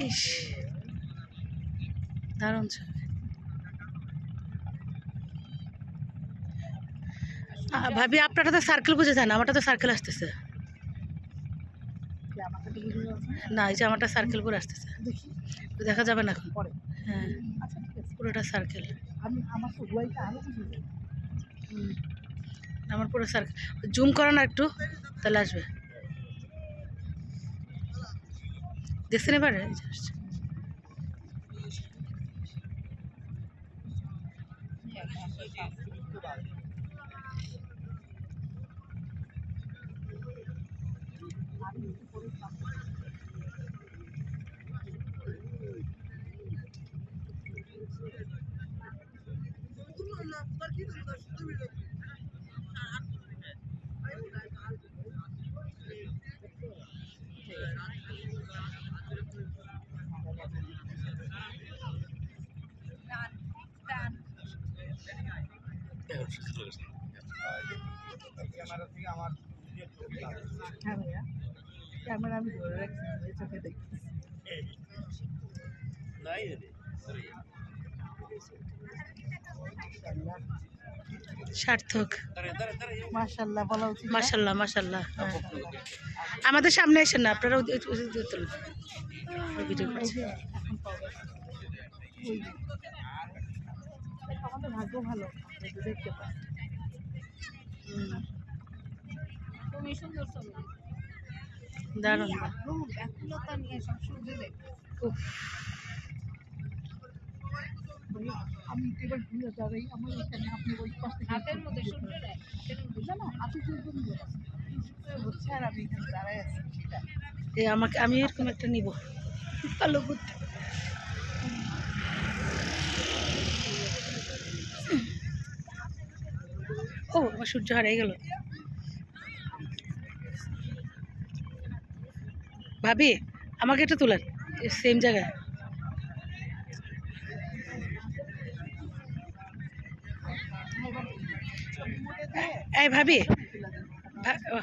ইস! দারুণ ছবি। ভাবি আপনারটা তো সার্কেল বুঝে যান আমারটা তো সার্কেল আসতেছে। না এই যে আমারটা সার্কেল করে আসতেছে। দেখা। যাবে না এখন। হ্যাঁ। পুরোটা সার্কেল আমার পুরো সার্কেল জুম করো না একটু তাহলে আসবে। দেখছেন এবারে এই যে আসছে। হ্যাঁ ভাইয়া ক্যামেরা আমি ধরে রাখছি চোখে দেখতেছি সার্থক মাশাল্লাহ বলা উচিত না? মাসাল্লাহ মাসাল্লাহ আমাদের সামনে আসেন না আপনারা ভিডিও করছি যে এখন পাওয়া যাচ্ছে। ওই যে। আমাদের ভাগ্য ভালো দেখতে পাই। তুমি সুন্দর দারুণ ব্যাকুলতা নিয়ে সব সূর্য আমি যাবে আমার এখানে আপনি ওই পাশ হাতের মধ্যে সূর্য দেয় না না হাতে হচ্ছে আর আমি এখানে আছি আমাকে আমি এরকম একটা নিব। ভালো করতে ও আমার সূর্য হারিয়ে গেল। ভাবি আমাকে এটা তোলেন সেম জায়গায়। এই ভাবি ও,